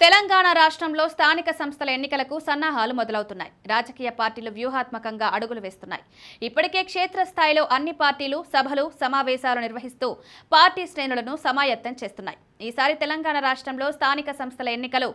తెలంగాణ రాష్ట్రంలో స్థానిక సంస్థల ఎన్నికలకు సన్నాహాలు మొదలవుతున్నాయి. రాజకీయ పార్టీలు వ్యూహాత్మకంగా అడుగులు వేస్తున్నాయి. ఇప్పటికే క్షేత్రస్థాయిలో అన్ని పార్టీలు సభలు సమావేశాలు నిర్వహిస్తూ పార్టీ శ్రేణులను సమాయత్తం చేస్తున్నాయి. ఈసారి తెలంగాణ రాష్ట్రంలో స్థానిక సంస్థల ఎన్నికలు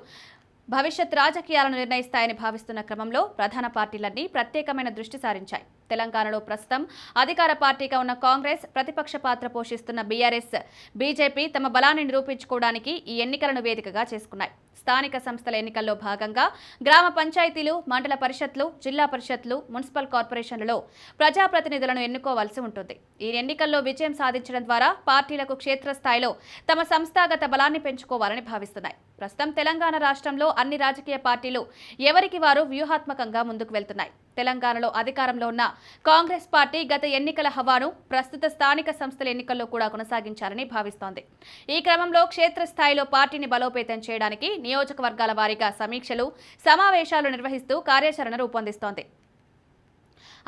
భవిష్యత్ రాజకీయాలను నిర్ణయిస్తాయని భావిస్తున్న క్రమంలో ప్రధాన పార్టీలన్నీ ప్రత్యేకమైన దృష్టి సారించాయి. తెలంగాణలో ప్రస్తుతం అధికార పార్టీగా ఉన్న కాంగ్రెస్ ప్రతిపక్ష పాత్ర పోషిస్తున్న బీఆర్ఎస్ బీజేపీ తమ బలాన్ని నిరూపించుకోవడానికి ఈ ఎన్నికలను వేదికగా చేసుకున్నాయి. స్థానిక సంస్థల ఎన్నికల్లో భాగంగా గ్రామ పంచాయతీలు మండల పరిషత్లు జిల్లా పరిషత్లు మున్సిపల్ కార్పొరేషన్లలో ప్రజాప్రతినిధులను ఎన్నుకోవాల్సి ఉంటుంది. ఈ ఎన్నికల్లో విజయం సాధించడం ద్వారా పార్టీలకు క్షేత్రస్థాయిలో తమ సంస్థాగత బలాన్ని పెంచుకోవాలని భావిస్తున్నాయి. ప్రస్తుతం తెలంగాణ రాష్ట్రంలో అన్ని రాజకీయ పార్టీలు ఎవరికి వారు వ్యూహాత్మకంగా ముందుకు వెళ్తున్నాయి. తెలంగాణలో అధికారంలో ఉన్న కాంగ్రెస్ పార్టీ గత ఎన్నికల హవాను ప్రస్తుత స్థానిక సంస్థల ఎన్నికల్లో కూడా కొనసాగించాలని భావిస్తోంది. ఈ క్రమంలో క్షేత్రస్థాయిలో పార్టీని బలోపేతం చేయడానికి నియోజకవర్గాల వారీగా సమీక్షలు సమావేశాలు నిర్వహిస్తూ కార్యాచరణ రూపొందిస్తోంది.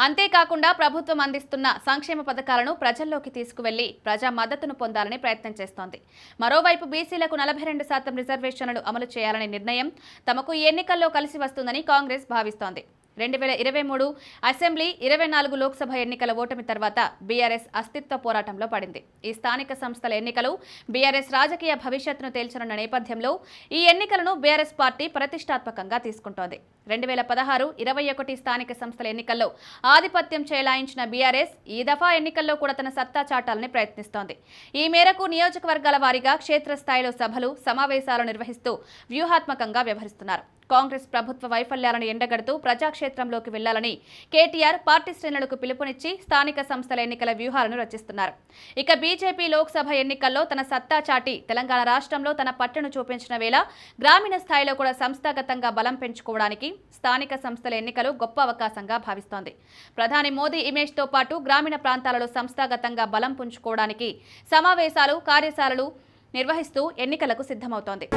అంతేకాకుండా ప్రభుత్వం అందిస్తున్న సంక్షేమ పథకాలను ప్రజల్లోకి తీసుకువెళ్ళి ప్రజా మద్దతును పొందాలని ప్రయత్నం చేస్తోంది. మరోవైపు బీసీలకు నలభై రెండు శాతం రిజర్వేషన్లు అమలు చేయాలనే నిర్ణయం తమకు ఈ ఎన్నికల్లో కలిసి వస్తుందని కాంగ్రెస్ భావిస్తోంది. రెండు వేల ఇరవై మూడు అసెంబ్లీ ఇరవై నాలుగు లోక్సభ ఎన్నికల ఓటమి తర్వాత బీఆర్ఎస్ అస్తిత్వ పోరాటంలో పడింది. ఈ స్థానిక సంస్థల ఎన్నికలు బీఆర్ఎస్ రాజకీయ భవిష్యత్తును తేల్చనున్న నేపథ్యంలో ఈ ఎన్నికలను బీఆర్ఎస్ పార్టీ ప్రతిష్టాత్మకంగా తీసుకుంటోంది. రెండు వేల పదహారు ఇరవై ఒకటి స్థానిక సంస్థల ఎన్నికల్లో ఆధిపత్యం చేలాయించిన బీఆర్ఎస్ ఈ దఫా ఎన్నికల్లో కూడా తన సత్తా చాటాలని ప్రయత్నిస్తోంది. ఈ మేరకు నియోజకవర్గాల వారీగా క్షేత్రస్థాయిలో సభలు సమావేశాలు నిర్వహిస్తూ వ్యూహాత్మకంగా వ్యవహరిస్తున్నారు. కాంగ్రెస్ ప్రభుత్వ వైఫల్యాలను ఎండగడుతూ ప్రజాక్షేత్రంలోకి వెళ్ళాలని కేటీఆర్ పార్టీ శ్రేణులకు పిలుపునిచ్చి స్థానిక సంస్థల ఎన్నికల వ్యూహాలను రచిస్తున్నారు. ఇక బీజేపీ లోక్సభ ఎన్నికల్లో తన సత్తా చాటి తెలంగాణ రాష్ట్రంలో తన పట్టును చూపించిన వేళ గ్రామీణ స్థాయిలో కూడా సంస్థాగతంగా బలం పెంచుకోవడానికి స్థానిక సంస్థల ఎన్నికలు గొప్ప అవకాశంగా భావిస్తోంది. ప్రధాని మోదీ ఇమేజ్తో పాటు గ్రామీణ ప్రాంతాలలో సంస్థాగతంగా బలం పుంజుకోవడానికి సమావేశాలు కార్యశాలలు నిర్వహిస్తూ ఎన్నికలకు సిద్ధమవుతోంది.